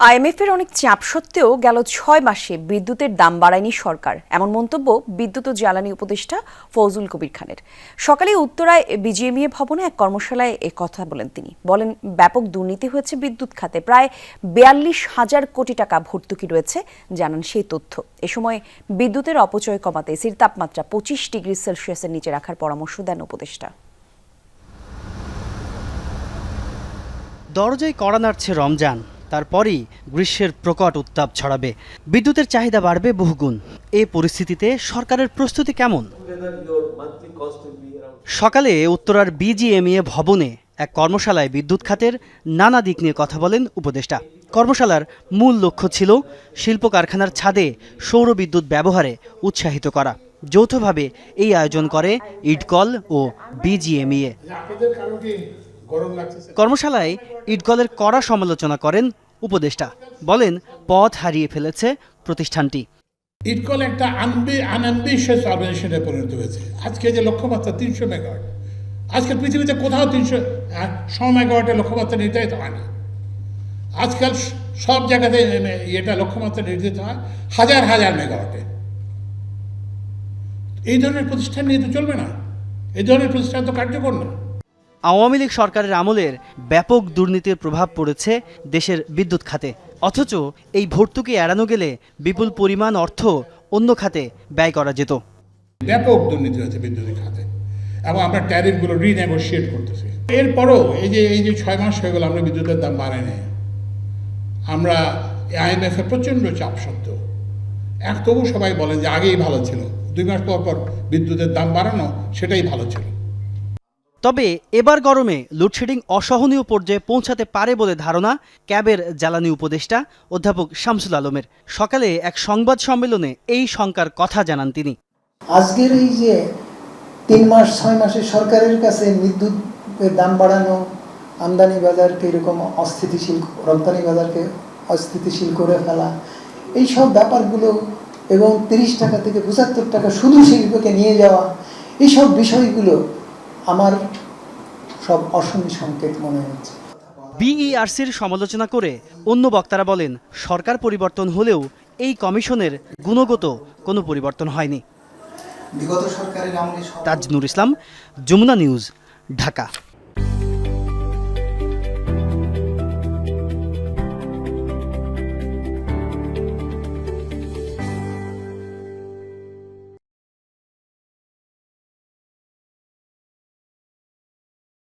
IMF এর অনেক চাপ সত্ত্বেও গেল ছয় মাসে বিদ্যুতের দাম বাড়ায়নি সরকার। এমন মন্তব্য বিদ্যুৎ ও জ্বালানি উপদেষ্টা ফৌজুল কবির খানের। সকালে উত্তরায় বিজিএমইএ ভবনে এক কর্মশালায় এ কথা বলেন তিনি। বলেন, ব্যাপক দুর্নীতি হয়েছে বিদ্যুৎ খাতে। প্রায় বিয়াল্লিশ হাজার কোটি টাকা ভর্তুকি রয়েছে, জানান সেই তথ্য। এ সময় বিদ্যুতের অপচয় কমাতে এসির তাপমাত্রা পঁচিশ ডিগ্রি সেলসিয়াসের নিচে রাখার পরামর্শ দেন উপদেষ্টা। দরজায় কড়া নাড়ছে রমজান। তারপরই গ্রীষ্মের প্রকট উত্তাপ ছড়াবে। বিদ্যুতের চাহিদা বাড়বে বহুগুণ। এ পরিস্থিতিতে সরকারের প্রস্তুতি কেমন? সকালে উত্তরার বিজিএমইএ ভবনে এক কর্মশালায় বিদ্যুৎ খাতের নানা দিক নিয়ে কথা বলেন উপদেষ্টা। কর্মশালার মূল লক্ষ্য ছিল শিল্প কারখানার ছাদে সৌর বিদ্যুৎ ব্যবহারে উৎসাহিত করা। যৌথভাবে এই আয়োজন করে ইডকল ও বিজিএমইএ। কর্মশালায় ইটগলের কড়া সমালোচনা করেন উপদেষ্টা বলেন, পথ হারিয়ে ফেলেছে প্রতিষ্ঠানটি। ইটকল একটা আনবি আনএম্বিশিয়াস অর্গানাইজেশনে পরিণত হয়েছে। আজকে যে লক্ষ্যমাত্রা তিনশো মেগাওয়াট আজকাল পৃথিবীতে কোথাও তিনশো শ মেগাওয়াটের লক্ষ্যমাত্রা নির্ধারিত হয় না আজকাল সব জায়গাতে এটা লক্ষ্যমাত্রা নির্ধারিত হয় হাজার হাজার মেগাওয়াটে। এই ধরনের প্রতিষ্ঠান নিয়ে তো চলবে না। এই ধরনের প্রতিষ্ঠান তো কার্যকর না। আওয়ামী লীগ সরকারের আমলের ব্যাপক দুর্নীতির প্রভাব পড়েছে দেশের বিদ্যুৎ খাতে। অথচ এই ভর্তুকি এড়ানো গেলে বিপুল পরিমাণ অর্থ অন্য খাতে ব্যয় করা যেত। ব্যাপক দুর্নীতি হয়েছে বিদ্যুতের খাতে। এবং আমরা ট্যারিফগুলো রিনেগোশিয়েট করতেছি। এরপরও এই যে এই যে ছয় মাস হয়ে গেল, আমরা বিদ্যুতের দাম বাড়াই নাই। আমরা আইএমএফ এর প্রচণ্ড চাপ সত্ত্বেও। এক তবু সবাই বলেন যে আগেই ভালো ছিল। দুই মাস পর পর বিদ্যুতের দাম বাড়ানো সেটাই ভালো ছিল। তবে এবার গরমে লোডশেডিং অসহনীয় পর্যায়ে পৌঁছাতে পারে বলে ধারণা ক্যাবের জ্বালানি উপদেষ্টা অধ্যাপক শামসুল আলমের। সকালে এক সংবাদ সম্মেলনে এই শঙ্কার কথা জানান তিনি। আজকের এই যে তিন মাস, ছয় মাসে সরকারের কাছে বিদ্যুতের দাম বাড়ানো, আমদানি বাজারকে এরকম অস্থিতিশীল, রপ্তানি বাজারকে অস্থিতিশীল করে ফেলা এই সব ব্যাপারগুলো এবং তিরিশ টাকা থেকে পঁচাত্তর টাকা শুধু শিল্পকে নিয়ে যাওয়া, এইসব বিষয়গুলো আমার সব অশনি সংকেত মনে হচ্ছে বিইআরসির সমালোচনা করে অন্য বক্তারা বলেন সরকার পরিবর্তন হলেও এই কমিশনের গুণগত কোনো পরিবর্তন হয়নি। তাজনুর ইসলাম যমুনা নিউজ ঢাকা।